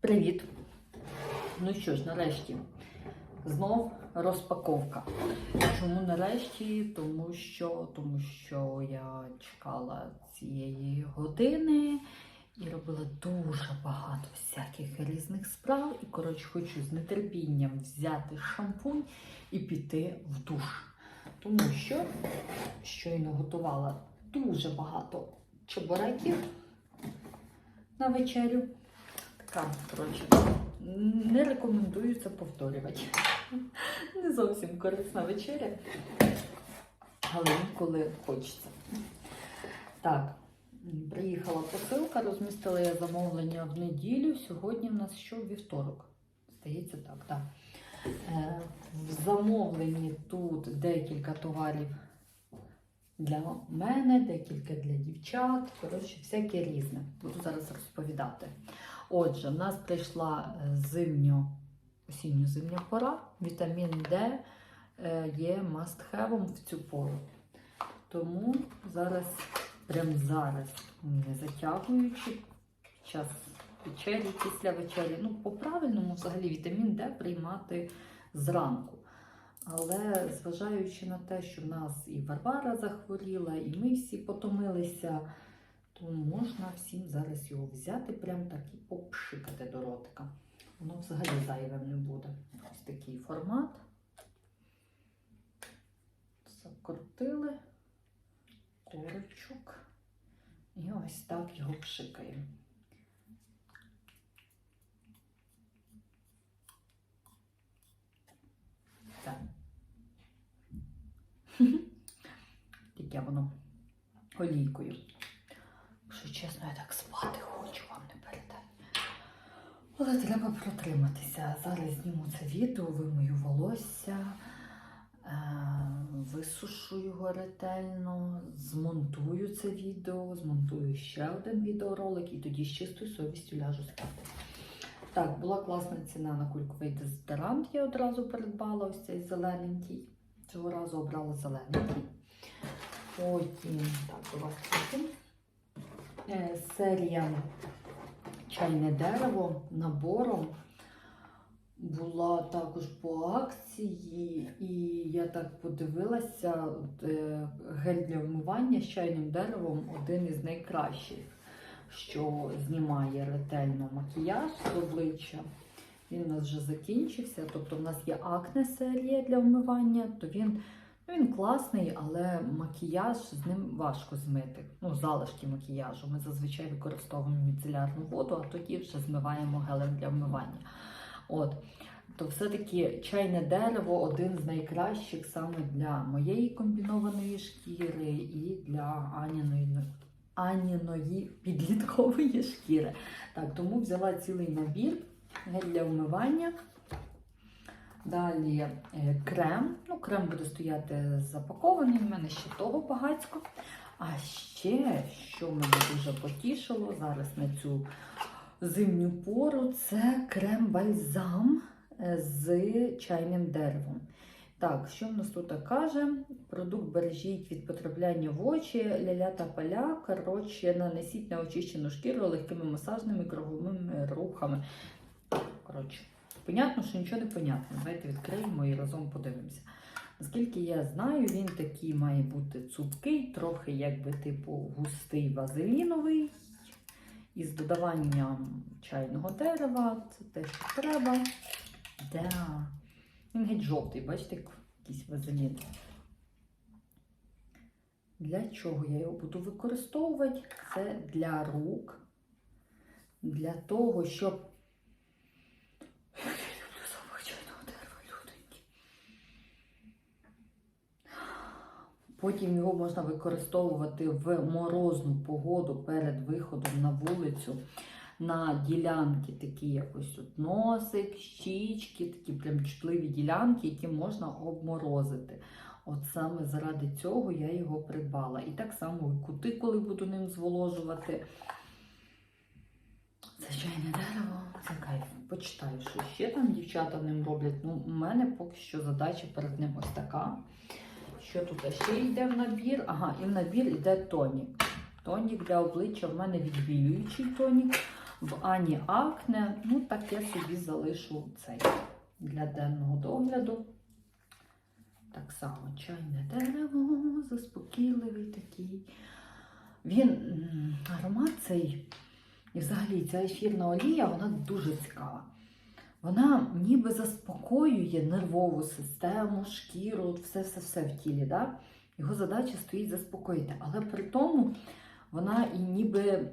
Привіт! Ну що ж, нарешті, знов розпаковка. Чому нарешті? Тому що, тому що я чекала цієї години і робила дуже багато всяких різних справ. І, коротше, хочу з нетерпінням взяти шампунь і піти в душ. Тому що щойно готувала дуже багато чебуреків на вечерю. Така, коротше, не рекомендую це повторювати. Не зовсім корисна вечеря, але інколи хочеться. Так, приїхала посилка, розмістила я замовлення в неділю. Сьогодні в нас що вівторок. Здається, так, так. Е, в замовленні тут декілька товарів для мене, декілька для дівчат. Коротше, всяке різне. Буду зараз розповідати. Отже, в нас прийшла е, зимньо, осінньо-зимня пора. Вітамін Д е, є must-have в цю пору. Тому зараз, прямо зараз, не затягуючи під час вечері, після вечері. Ну, по-правильному, взагалі, вітамін Д приймати зранку. Але зважаючи на те, що в нас і Варвара захворіла, і ми всі потомилися, то можна всім зараз його взяти, прям так і попшикати до ротика. Воно взагалі зайвим не буде. Ось такий формат. Закрутили корочок. І ось так його пшикаємо. Так. Таке воно олійкою. Якщо чесно, я так спати хочу вам не передати. Але треба протриматися. Зараз зніму це відео, вимою волосся, е, висушу його ретельно, змонтую це відео, змонтую ще один відеоролик і тоді з чистою совістю ляжу спати. Так, була класна ціна на кульковий дезодорант, я одразу придбала ось цей зелененький. Цього разу обрала зелененький. Потім, так, у вас потім. Е, серія чайне дерево набором була також по акції, і я так подивилася, е, гель для вмивання з чайним деревом один із найкращих, що знімає ретельно макіяж з обличчя. Він у нас вже закінчився. Тобто в нас є акне серія для вмивання, то він він класний, але макіяж з ним важко змити. Ну, залишки макіяжу. Ми зазвичай використовуємо міцелярну воду, а тоді вже змиваємо гелем для вмивання. От. То все-таки чайне дерево один з найкращих саме для моєї комбінованої шкіри і для Аніної, Аніної підліткової шкіри. Так, тому взяла цілий набір гель для вмивання. Далі е, крем. Ну, крем буде стояти запакований, в мене ще того багацько. А ще, що мене дуже потішило зараз на цю зимню пору, це крем-бальзам е, з чайним деревом. Так, що в нас тут каже? Продукт бережіть від потрапляння в очі, ля-ля та поля. Коротше, нанесіть на очищену шкіру легкими масажними круговими рухами. Коротше. Понятно, що нічого не понятно. Давайте відкриємо і разом подивимося. Наскільки я знаю, він такий має бути цупкий, трохи якби типу густий вазеліновий. Із додаванням чайного дерева. Це те, що треба. Да. Він геть жовтий, бачите, якийсь вазелін. Для чого я його буду використовувати? Це для рук. Для того, щоб Потім його можна використовувати в морозну погоду перед виходом на вулицю на ділянки, такі як ось тут носик, щічки, такі прям чутливі ділянки, які можна обморозити. От саме заради цього я його придбала. І так само і кути, коли буду ним зволожувати. Звичайне дерево, це кайф. Почитаю, що ще там дівчата ним роблять. Ну, у мене поки що задача перед ним ось така. Що тут ще йде в набір? Ага, і в набір йде тонік. Тонік для обличчя в мене відбілюючий тонік. В Ані Акне. Ну, так я собі залишу цей для денного догляду. Так само чайне дерево, заспокійливий такий. Він аромат цей, і взагалі ця ефірна олія, вона дуже цікава. Вона ніби заспокоює нервову систему, шкіру, все-все-все в тілі. Да? Його задача стоїть заспокоїти. Але при тому вона і ніби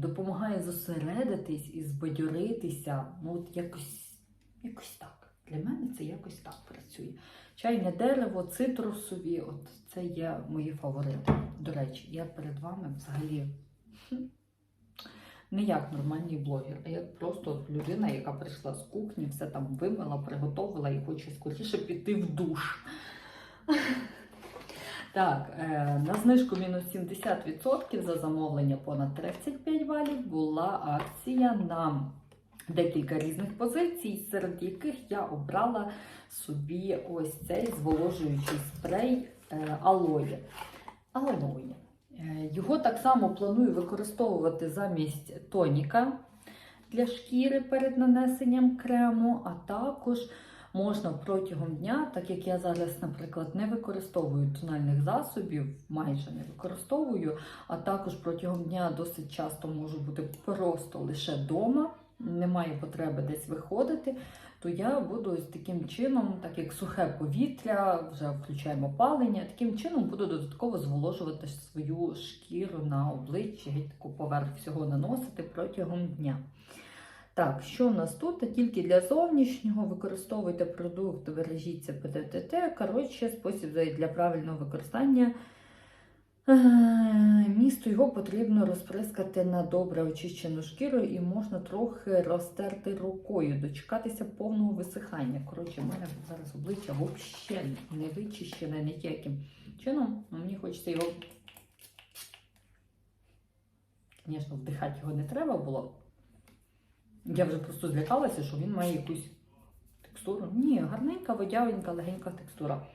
допомагає зосередитись і збадьоритися. Ну, от якось, якось так. Для мене це якось так працює. Чайне дерево, цитрусові, от це є мої фаворити. До речі, я перед вами взагалі не як нормальний блогер, а як просто людина, яка прийшла з кухні, все там вимила, приготувала і хоче скоріше піти в душ. Так, е, на знижку мінус 70% за замовлення понад 35 балів була акція на декілька різних позицій, серед яких я обрала собі ось цей зволожуючий спрей е, алоє. Алоє. Його так само планую використовувати замість тоніка для шкіри перед нанесенням крему, а також можна протягом дня, так як я зараз, наприклад, не використовую тональних засобів, майже не використовую, а також протягом дня досить часто можу бути просто лише вдома, немає потреби десь виходити, то я буду ось таким чином, так як сухе повітря, вже включаємо палення, таким чином буду додатково зволожувати свою шкіру на обличчі, геть таку поверх всього наносити протягом дня. Так, що у нас тут? Тільки для зовнішнього використовуйте продукт, бережіться ПДТТ. Коротше, спосіб для правильного використання. Місту його потрібно розприскати на добре очищену шкіру і можна трохи розтерти рукою, дочекатися повного висихання. Коротше, в мене зараз обличчя взагалі не вичищене ніяким чином. Ну, Мені хочеться його. Звісно, вдихати його не треба було. Я вже просто злякалася, що він має якусь текстуру. Ні, гарненька, водявенька, легенька текстура.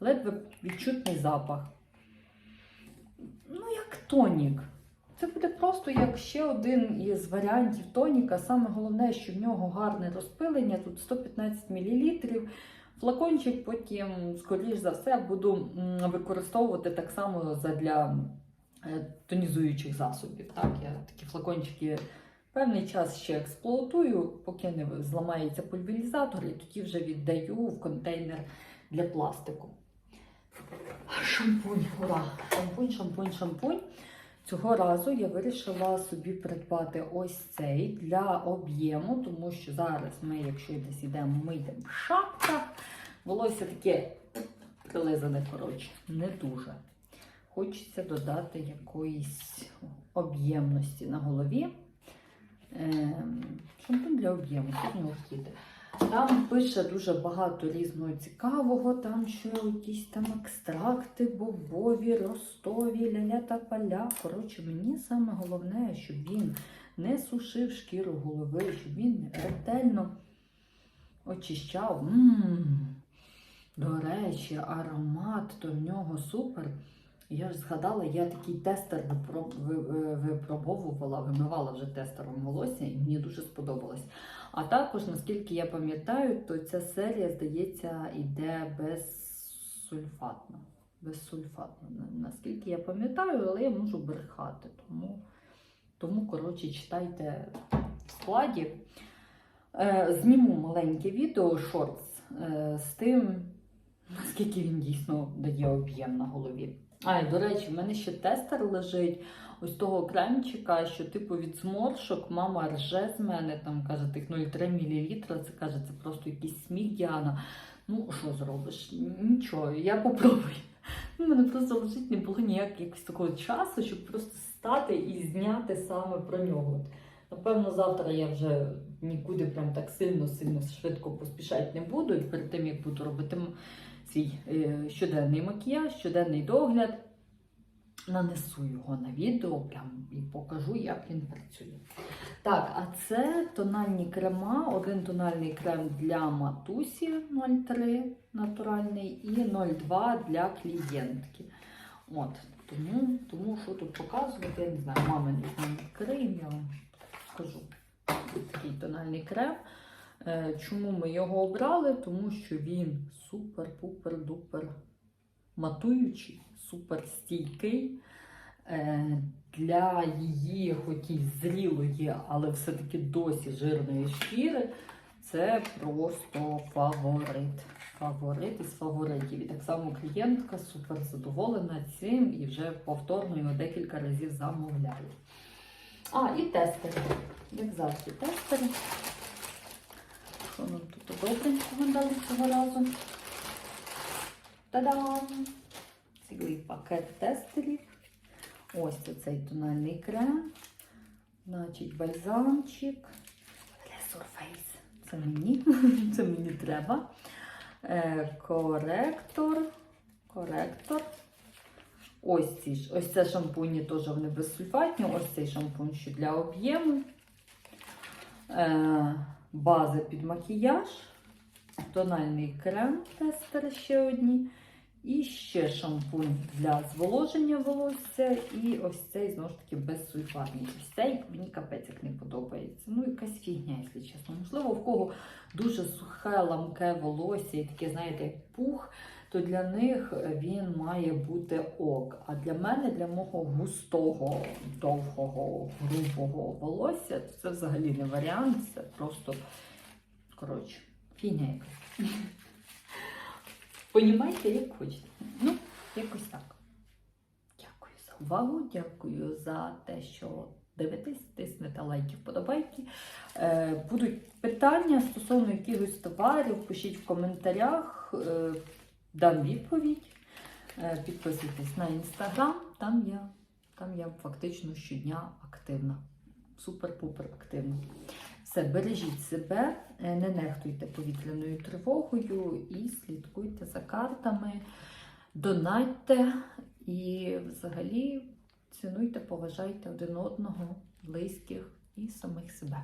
Ледве відчутний запах. Тонік. Це буде просто як ще один із варіантів тоніка. Саме головне, що в нього гарне розпилення. Тут 115 мл. Флакончик потім, скоріш за все, буду використовувати так само для тонізуючих засобів. Так, я такі флакончики певний час ще експлуатую, поки не зламається пульверізатор, і тоді вже віддаю в контейнер для пластику. Шампунь, ура! Шампунь, шампунь, шампунь. Цього разу я вирішила собі придбати ось цей для об'єму, тому що зараз ми, якщо десь йдемо, ми йдемо в шапках. Волосся таке прилизане, коротше, не дуже. Хочеться додати якоїсь об'ємності на голові. Ем, Шампунь для об'єму, тут не вхіти. Там пише дуже багато різного цікавого, там що якісь там екстракти, бобові, ростові, ля-ля та поля. Коротше, мені саме головне, щоб він не сушив шкіру голови, щоб він ретельно очищав. М-м-м. До речі, аромат то в нього супер. Я ж згадала, я такий тестер випро- ви- ви- випробовувала, вимивала вже тестером волосся, і мені дуже сподобалось. А також, наскільки я пам'ятаю, то ця серія, здається, йде безсульфатно. Безсульфатно. Наскільки я пам'ятаю, але я можу брехати. Тому, тому коротше, читайте в складі. Е, зніму маленьке відео, шортс, е, з тим, наскільки він дійсно дає об'єм на голові. А, і, до речі, в мене ще тестер лежить ось того кремчика, що типу від зморшок мама рже з мене, там каже, тих 0,3 мл, це каже, це просто якийсь сміх Діана. Ну, що зробиш? Нічого, я попробую. У мене просто лежить не було ніяк якось такого часу, щоб просто стати і зняти саме про нього. Напевно, завтра я вже нікуди прям так сильно-сильно швидко поспішати не буду. І перед тим, як буду робити свій е, щоденний макіяж, щоденний догляд, нанесу його на відео прям і покажу, як він працює. Так, а це тональні крема. Один тональний крем для матусі 0,3 натуральний і 0,2 для клієнтки. От, тому, тому що тут показувати, я не знаю, мами не знаю, відкриємо, я вам. Ось Такий тональний крем. Е, Чому ми його обрали? Тому що він супер-пупер-дупер матуючий, супер стійкий. Е, Для її, хоч і зрілої, але все-таки досі жирної шкіри, це просто фаворит. Фаворит із фаворитів. І так само клієнтка супер задоволена цим і вже повторно його декілька разів замовляє. А, і тестери. Як завжди, тестери. Нам тут добренького дали цього разу? Та-дам! Цілий пакет тестерів. Ось це цей тональний крем. Значить, бальзамчик. Resurface. Це мені. Це мені треба. Е, коректор. Коректор. Ось ці ж. Ось це шампуні теж вони безсульфатні. Ось цей шампунь ще для об'єму. Е, база під макіяж. Тональний крем тестер ще одні. І ще шампунь для зволоження волосся. І ось цей, знову ж таки, безсульфатний. Ось цей мені капець як не подобається. Ну, якась фігня, якщо чесно. Можливо, в кого дуже сухе, ламке волосся і таке, знаєте, як пух, то для них він має бути ок. А для мене, для мого густого, довгого, грубого волосся, це взагалі не варіант. Це просто, коротше, фігня якась. Понімайте, як хочете. Ну, якось так. Дякую за увагу, дякую за те, що дивитесь, тиснете лайки, вподобайки. Е, будуть питання стосовно якихось товарів, пишіть в коментарях, е, дам відповідь. Е, підписуйтесь на інстаграм, там я, там я фактично щодня активна. Супер-пупер активна. Все, бережіть себе, е, не нехтуйте повітряною тривогою і слідкуйте за картами, донатьте і взагалі цінуйте, поважайте один одного, близьких і самих себе.